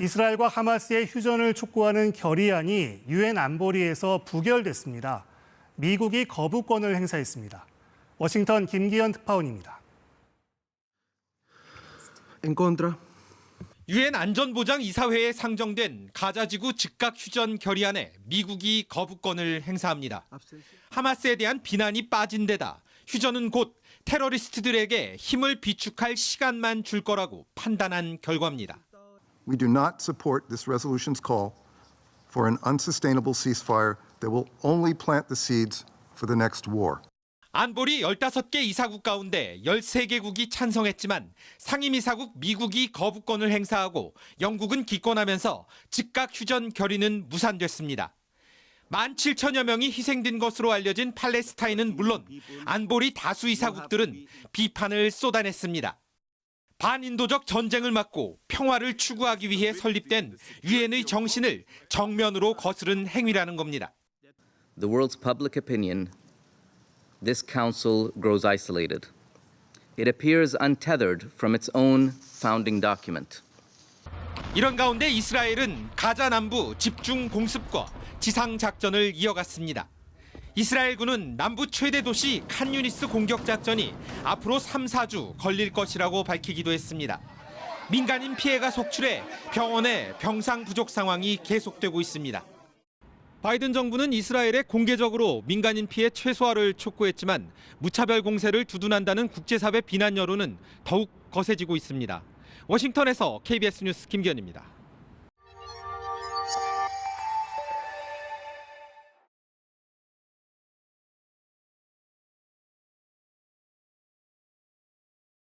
이스라엘과 하마스의 휴전을 촉구하는 결의안이 유엔 안보리에서 부결됐습니다. 미국이 거부권을 행사했습니다. 워싱턴 김기현 특파원입니다. 유엔 안전보장 이사회에 상정된 가자지구 즉각 휴전 결의안에 미국이 거부권을 행사합니다. 하마스에 대한 비난이 빠진 데다 휴전은 곧 테러리스트들에게 힘을 비축할 시간만 줄 거라고 판단한 결과입니다. We do not support this resolution's call for an unsustainable ceasefire that will only plant the seeds for the next war. 안보리 15개 이사국 가운데 13개국이 찬성했지만 상임이사국 미국이 거부권을 행사하고 영국은 기권하면서 즉각 휴전 결의는 무산됐습니다. 17,000여 명이 희생된 것으로 알려진 팔레스타인은 물론 안보리 다수 이사국들은 비판을 쏟아냈습니다. 반인도적 전쟁을 막고 평화를 추구하기 위해 설립된 유엔의 정신을 정면으로 거스른 행위라는 겁니다. the world's public opinion, this council grows isolated. It appears untethered from its own founding document. 이런 가운데 이스라엘은 가자 남부 집중 공습과 지상 작전을 이어갔습니다. 이스라엘군은 남부 최대 도시 칸 유니스 공격 작전이 앞으로 3, 4주 걸릴 것이라고 밝히기도 했습니다. 민간인 피해가 속출해 병원에 병상 부족 상황이 계속되고 있습니다. 바이든 정부는 이스라엘에 공개적으로 민간인 피해 최소화를 촉구했지만 무차별 공세를 두둔한다는 국제사회 비난 여론은 더욱 거세지고 있습니다. 워싱턴에서 KBS 뉴스 김기현입니다.